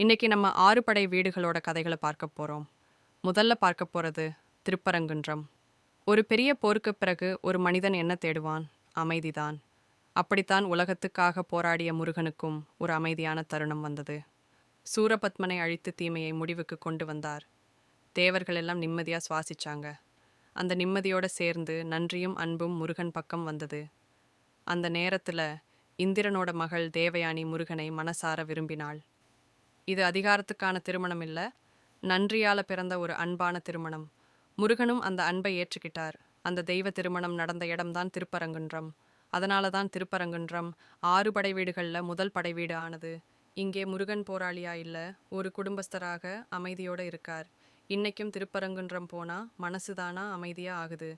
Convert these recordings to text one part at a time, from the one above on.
இன்னைக்கு நம்ம ஆறு படை வீடுகளோட கதைகளை பார்க்க போகிறோம் முதல்ல பார்க்க போகிறது திருப்பரங்குன்றம். ஒரு பெரிய போருக்கு பிறகு ஒரு மனிதன் என்ன தேடுவான்? அமைதிதான். அப்படித்தான் உலகத்துக்காக போராடிய முருகனுக்கும் ஒரு அமைதியான தருணம் வந்தது. சூரபத்மனை அழித்து தீமையை முடிவுக்கு கொண்டு வந்தார். தேவர்கள் எல்லாம் நிம்மதியாக சுவாசிச்சாங்க. அந்த நிம்மதியோட சேர்ந்து நன்றியும் அன்பும் முருகன் பக்கம் வந்தது. அந்த நேரத்தில் இந்திரனோட மகள் தேவயானி முருகனை மனசார விரும்பினாள். இது அதிகாரத்துக்கான திருமணம் இல்லை. நன்றியால பிறந்த ஒரு அன்பான திருமணம். முருகனும் அந்த அன்பை ஏற்றுக்கிட்டார். அந்த தெய்வ திருமணம் நடந்த இடம்தான் திருப்பரங்குன்றம். அதனால தான் திருப்பரங்குன்றம் ஆறு படை வீடுகளில் முதல் படை வீடு ஆனது. இங்கே முருகன் போராளியா இல்லை ஒரு குடும்பஸ்தராக அமைதியோட இருக்கார். இன்னைக்கும் திருப்பரங்குன்றம் போனா மனசுதானா அமைதியா ஆகுது.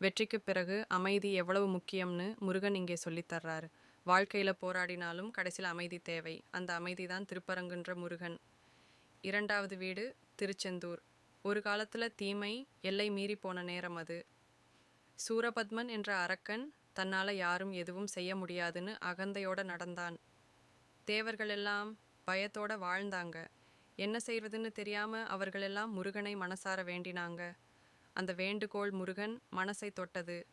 வெற்றிக்கு பிறகு அமைதி எவ்வளவு முக்கியம்னு முருகன் இங்கே சொல்லித் தர்றார். வாழ்க்கையில் போராடினாலும் கடைசியில் அமைதி தேவை. அந்த அமைதி தான் திருப்பரங்குன்ற முருகன். இரண்டாவது வீடு திருச்செந்தூர். ஒரு காலத்தில் தீமை எல்லை மீறி போன நேரம் அது. சூரபத்மன் என்ற அரக்கன் தன்னால் யாரும் எதுவும் செய்ய முடியாதுன்னு அகந்தையோட நடந்தான். தேவர்கள் எல்லாம் பயத்தோட வாழ்ந்தாங்க. என்ன செய்வதுன்னு தெரியாமல் அவர்களெல்லாம் முருகனை மனசார வேண்டினாங்க. அந்த வேண்டுகோள் முருகன் மனசை தொட்டது.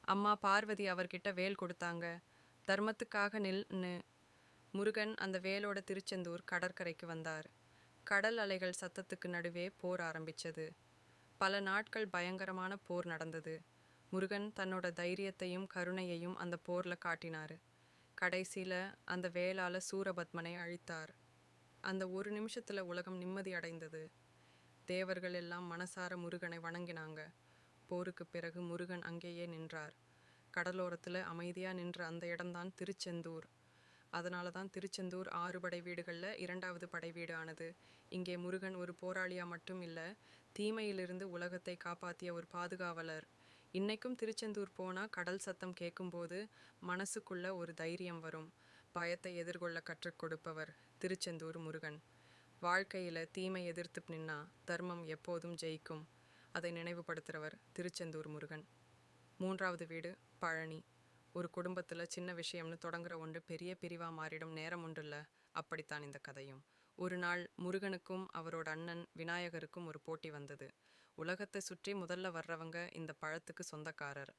அம்மா பார்வதி அவர்கிட்ட வேல் கொடுத்தாங்க. தர்மத்துக்காக நில்னு முருகன் அந்த வேலோட திருச்செந்தூர் கடற்கரைக்கு வந்தார். கடல் அலைகள் சத்தத்துக்கு நடுவே போர் ஆரம்பித்தது பல நாட்கள் பயங்கரமான போர் நடந்தது. முருகன் தன்னோட தைரியத்தையும் கருணையையும் அந்த போரில் காட்டினார். கடைசியில் அந்த வேலால சூரபத்மனை அழித்தார். அந்த ஒரு நிமிஷத்தில் உலகம் நிம்மதி அடைந்தது. தேவர்கள் எல்லாம் மனசார முருகனை வணங்கினாங்க. போருக்கு பிறகு முருகன் அங்கேயே நின்றார். கடலோரத்தில் அமைதியாக நின்ற அந்த இடம்தான் திருச்செந்தூர். அதனால தான் திருச்செந்தூர் ஆறு படை வீடுகளில் இரண்டாவது படை வீடு ஆனது இங்கே முருகன் ஒரு போராளியா மட்டும் இல்லை தீமையிலிருந்து உலகத்தை காப்பாற்றிய ஒரு பாதுகாவலர். இன்னைக்கும் திருச்செந்தூர் போனால் கடல் சத்தம் கேட்கும்போது மனசுக்குள்ள ஒரு தைரியம் வரும். பயத்தை எதிர்கொள்ள கற்றுக் கொடுப்பவர் திருச்செந்தூர் முருகன். வாழ்க்கையில் தீமை எதிர்த்து நின்னா தர்மம் எப்போதும் ஜெயிக்கும். அதை நினைவுபடுத்துகிறவர் திருச்செந்தூர் முருகன். மூன்றாவது வீடு பழனி. ஒரு குடும்பத்தில் சின்ன விஷயம்னு தொடங்குற ஒன்று பெரிய பிரிவாக மாறிடும் நேரம் உண்டுல்ல? அப்படித்தான் இந்த கதையும். ஒரு நாள் முருகனுக்கும் அவரோட அண்ணன் விநாயகருக்கும் ஒரு போட்டி வந்தது. உலகத்தை சுற்றி முதல்ல வர்றவங்க இந்த பழத்துக்கு சொந்தக்காரர்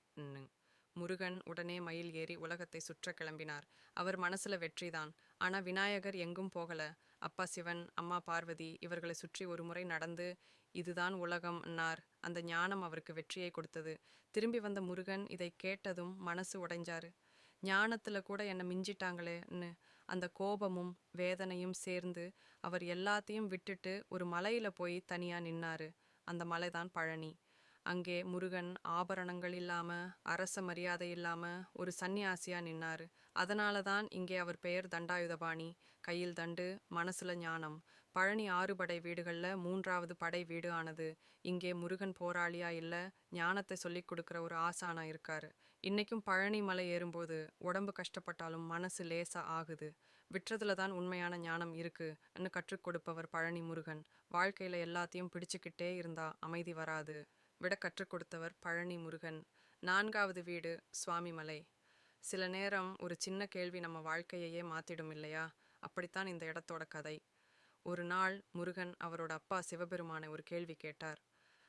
முருகன் உடனே மயில் ஏறி உலகத்தை சுற்ற கிளம்பினார். அவர் மனசுல வெற்றிதான். ஆனா விநாயகர் எங்கும் போகல. அப்பா சிவன் அம்மா பார்வதி இவர்களை சுற்றி ஒரு முறை நடந்து இதுதான் உலகம் அன்னார். அந்த ஞானம் அவருக்கு வெற்றியை கொடுத்தது. திரும்பி வந்த முருகன் இதை கேட்டதும் மனசு உடைஞ்சாரு. ஞானத்துல கூட என்னை மிஞ்சிட்டாங்களேன்னு அந்த கோபமும் வேதனையும் சேர்ந்து அவர் எல்லாத்தையும் விட்டுட்டு ஒரு மலையில போய் தனியா நின்னாரு. அந்த மலைதான் பழனி. அங்கே முருகன் ஆபரணங்கள் இல்லாம அரச மரியாதை இல்லாம ஒரு சன்னியாசியா நின்னாரு. அதனால தான் இங்கே அவர் பெயர் தண்டாயுதபாணி. கையில் தண்டு மனசுல ஞானம். பழனி ஆறு படை வீடுகள்ல மூன்றாவது படை வீடு ஆனது. இங்கே முருகன் போராளியா இல்ல ஞானத்தை சொல்லிக் கொடுக்குற ஒரு ஆசானா இருக்காரு. இன்னைக்கும் பழனி மலை ஏறும்போது உடம்பு கஷ்டப்பட்டாலும் மனசு லேசா ஆகுது. விற்றதுல தான் உண்மையான ஞானம் இருக்குன்னு கற்றுக் கொடுப்பவர் பழனி முருகன். வாழ்க்கையில எல்லாத்தையும் பிடிச்சுக்கிட்டே இருந்தா அமைதி வராது. விட கற்றுக் கொடுத்தவர் பழனி முருகன் நான்காவது வீடு சுவாமிமலை. சில நேரம் ஒரு சின்ன கேள்வி நம்ம வாழ்க்கையையே மாத்திடும் இல்லையா? அப்படித்தான் இந்த இடத்தோட கதை. ஒரு நாள் முருகன் அவரோட அப்பா சிவபெருமானை ஒரு கேள்வி கேட்டார்.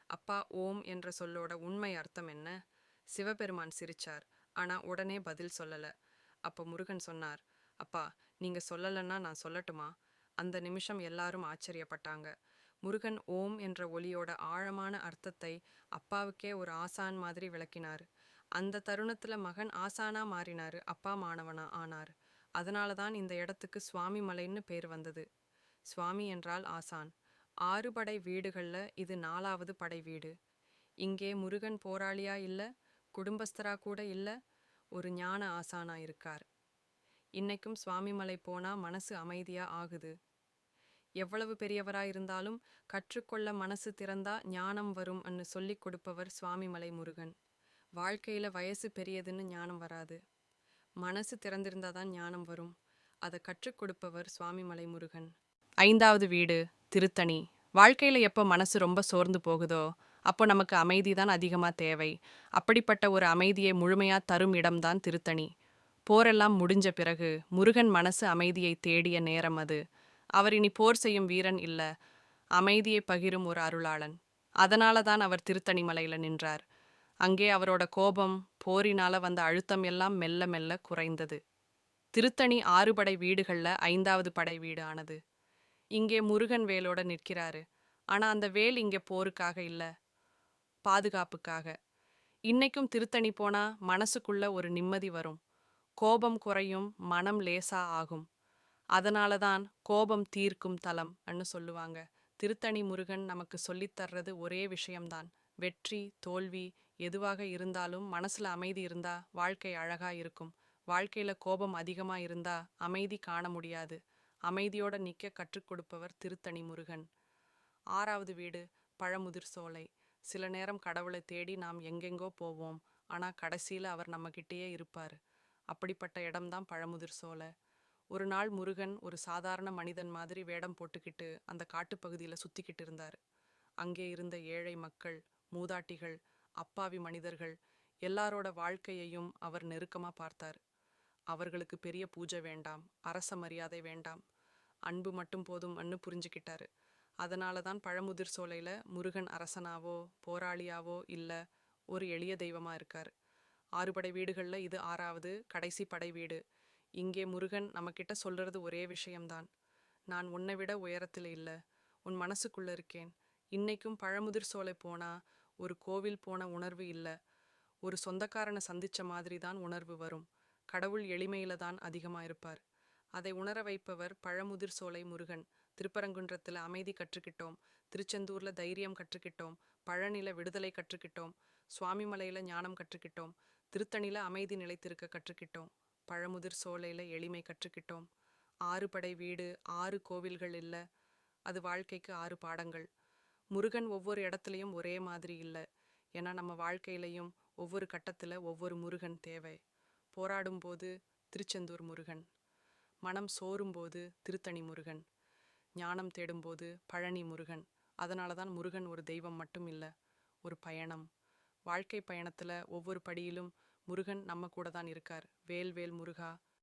அப்பா ஓம் என்ற சொல்லோட உண்மை அர்த்தம் என்ன? சிவபெருமான் சிரிச்சார். ஆனா உடனே பதில் சொல்லல. அப்போ முருகன் சொன்னார் அப்பா நீங்க சொல்லலைன்னா நான் சொல்லட்டுமா? அந்த நிமிஷம் எல்லாரும் ஆச்சரியப்பட்டாங்க. முருகன் ஓம் என்ற ஒலியோட ஆழமான அர்த்தத்தை அப்பாவுக்கே ஒரு ஆசான் மாதிரி விளக்கினார். அந்த தருணத்துல மகன் ஆசானா மாறினாரு அப்பா மாணவனா ஆனார். அதனால தான் இந்த இடத்துக்கு சுவாமி மலைன்னு பேர் வந்தது. சுவாமி என்றால் ஆசான். ஆறு படை வீடுகள்ல இது நாலாவது படை வீடு. இங்கே முருகன் போராளியா இல்ல குடும்பஸ்தரா கூட இல்ல ஒரு ஞான ஆசானா இருக்கார். இன்னைக்கும் சுவாமிமலை போனா மனசு அமைதியா ஆகுது. எவ்வளவு பெரியவராயிருந்தாலும் கற்றுக்கொள்ள மனசு திறந்தா ஞானம் வரும் அன்னு சொல்லிக் கொடுப்பவர் சுவாமிமலை முருகன். வாழ்க்கையில வயசு பெரியதுன்னு ஞானம் வராது. மனசு திறந்திருந்தாதான் ஞானம் வரும். அதை கற்றுக் கொடுப்பவர் சுவாமிமலை முருகன். ஐந்தாவது வீடு திருத்தணி. வாழ்க்கையில எப்போ மனசு ரொம்ப சோர்ந்து போகுதோ அப்போ நமக்கு அமைதி தான் அதிகமாக தேவை. அப்படிப்பட்ட ஒரு அமைதியை முழுமையாக தரும் இடம்தான் திருத்தணி. போரெல்லாம் முடிஞ்ச பிறகு முருகன் மனசு அமைதியை தேடிய நேரம் அது. அவர் இனி போர் செய்யும் வீரன் இல்ல. அமைதியை பகிரும் ஒரு அருளாளன். அதனால தான் அவர் திருத்தணி மலையில நின்றார். அங்கே அவரோட கோபம் போரினால வந்த அழுத்தம் எல்லாம் மெல்ல மெல்ல குறைந்தது. திருத்தணி ஆறு படை வீடுகள்ல ஐந்தாவது படை வீடு ஆனது. இங்கே முருகன் வேலோட நிற்கிறாரு. ஆனா அந்த வேல் இங்கே போருக்காக இல்ல. பாதுகாப்புக்காக. இன்னைக்கும் திருத்தணி போனா மனசுக்குள்ள ஒரு நிம்மதி வரும். கோபம் குறையும் மனம் லேசா ஆகும். அதனால தான் கோபம் தீர்க்கும் தலம் அன்னு சொல்லுவாங்க. திருத்தணி முருகன் நமக்கு சொல்லித் தர்றது ஒரே விஷயம்தான். வெற்றி தோல்வி எதுவாக இருந்தாலும் மனசுல அமைதி இருந்தா வாழ்க்கை அழகா இருக்கும். வாழ்க்கையில கோபம் அதிகமா இருந்தா அமைதி காண முடியாது. அமைதியோட நிக்க கற்றுக் கொடுப்பவர் திருத்தணி முருகன். ஆறாவது வீடு பழமுதிர் சோலை. சில நேரம் கடவுளை தேடி நாம் எங்கெங்கோ போவோம். ஆனா கடைசியில அவர் நம்மகிட்டயே இருப்பாரு. அப்படிப்பட்ட இடம்தான் பழமுதிர் சோலை. ஒரு நாள் முருகன் ஒரு சாதாரண மனிதன் மாதிரி வேடம் போட்டுக்கிட்டு அந்த காட்டுப்பகுதியில் சுத்திக்கிட்டு இருந்தார். அங்கே இருந்த ஏழை மக்கள் மூதாட்டிகள் அப்பாவி மனிதர்கள் எல்லாரோட வாழ்க்கையையும் அவர் நெருக்கமா பார்த்தார். அவர்களுக்கு பெரிய பூஜை வேண்டாம் அரச மரியாதை வேண்டாம் அன்பு மட்டும் போதும் அன்னு புரிஞ்சுக்கிட்டாரு. அதனால தான் பழமுதிர் சோலையில் முருகன் அரசனாவோ போராளியாவோ இல்ல ஒரு எளிய தெய்வமா இருக்கார். ஆறுபடை வீடுகள்ல இது ஆறாவது கடைசி படை வீடு. இங்கே முருகன் நம்மக்கிட்ட சொல்றது ஒரே விஷயம்தான். நான் உன்னை விட உயரத்தில் இல்ல. உன் மனசுக்குள்ள இருக்கேன். இன்னைக்கும் பழமுதிர் சோலை போனா ஒரு கோவில் போன உணர்வு இல்ல. ஒரு சொந்தக்காரனை சந்திச்ச மாதிரி தான் உணர்வு வரும். கடவுள் எளிமையில தான் அதிகமா இருப்பார். அதை உணர வைப்பவர் பழமுதிர் சோலை முருகன். திருப்பரங்குன்றத்துல அமைதி கற்றுக்கிட்டோம். திருச்செந்தூர்ல தைரியம் கற்றுக்கிட்டோம். பழநில விடுதலை கற்றுக்கிட்டோம். சுவாமிமலையில ஞானம் கற்றுக்கிட்டோம். திருத்தணியில் அமைதி நிலைத்திருக்க கற்றுக்கிட்டோம். பழமுதிர் சோலையில் எளிமை கற்றுக்கிட்டோம். ஆறு படை வீடு ஆறு கோவில்கள் இல்ல. அது வாழ்க்கைக்கு ஆறு பாடங்கள். முருகன் ஒவ்வொரு இடத்துலையும் ஒரே மாதிரி இல்லை. ஏன்னா நம்ம வாழ்க்கையிலையும் ஒவ்வொரு கட்டத்துல ஒவ்வொரு முருகன் தேவை. போராடும் போது திருச்செந்தூர் முருகன். மனம் சோரும்போது திருத்தணி முருகன். ஞானம் தேடும்போது பழனி முருகன். அதனால தான் முருகன் ஒரு தெய்வம் மட்டும் இல்லை ஒரு பயணம். வாழ்க்கை பயணத்துல ஒவ்வொரு படியிலும் முருகன் நம்ம கூட தான் இருக்கார். வேல் வேல் முருகா